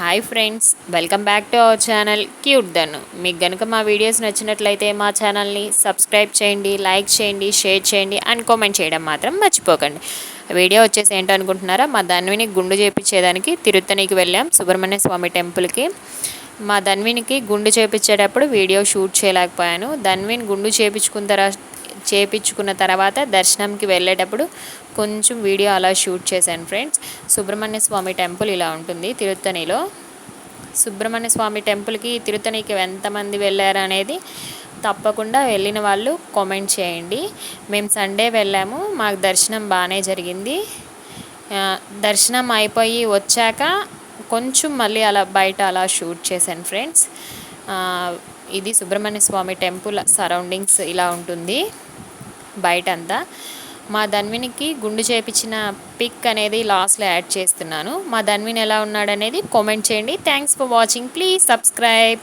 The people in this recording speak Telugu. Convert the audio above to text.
Hi friends welcome back to our channel cute Dhan మీకు కనుక మా వీడియోస్ నచ్చినట్లయితే మా ఛానల్ని సబ్స్క్రైబ్ చేయండి లైక్ చేయండి షేర్ చేయండి అండ్ కామెంట్ చేయడం మాత్రం మర్చిపోకండి. వీడియో వచ్చేసి ఏంటో అనుకుంటున్నారా? మా ధన్విని గుండు చేపించేదానికి తిరుత్తనికి వెళ్ళాం సుబ్రహ్మణ్య స్వామి టెంపుల్కి. మా ధన్వినికి గుండు చేపించేటప్పుడు వీడియో షూట్ చేయలేకపోయాను. ధన్విని గుండు చేపించుకున్న తర్వాత చేపించుకున్న తర్వాత దర్శనంకి వెళ్ళేటప్పుడు కొంచెం వీడియో అలా షూట్ చేశాను ఫ్రెండ్స్. సుబ్రహ్మణ్య స్వామి టెంపుల్ ఇలా ఉంటుంది తిరుత్తనిలో సుబ్రహ్మణ్య స్వామి టెంపుల్కి తిరుత్తనికి ఎంతమంది వెళ్ళారు అనేది తప్పకుండా వెళ్ళిన వాళ్ళు కామెంట్ చేయండి. మేము సండే వెళ్ళాము మాకు దర్శనం బాగానే జరిగింది. దర్శనం అయిపోయి వచ్చాక కొంచెం మళ్ళీ అలా బయట అలా షూట్ చేశాను ఫ్రెండ్స్. ఇది సుబ్రహ్మణ్య స్వామి టెంపుల్ సరౌండింగ్స్ ఇలా ఉంటుంది బయట అంతా మా ధన్వినికి గుండు చేపించిన పిక్ అనేది లాస్ట్లో యాడ్ చేస్తున్నాను. మా ధన్విన్ ఎలా ఉన్నాడనేది కామెంట్ చేయండి. Thanks for watching. Please subscribe.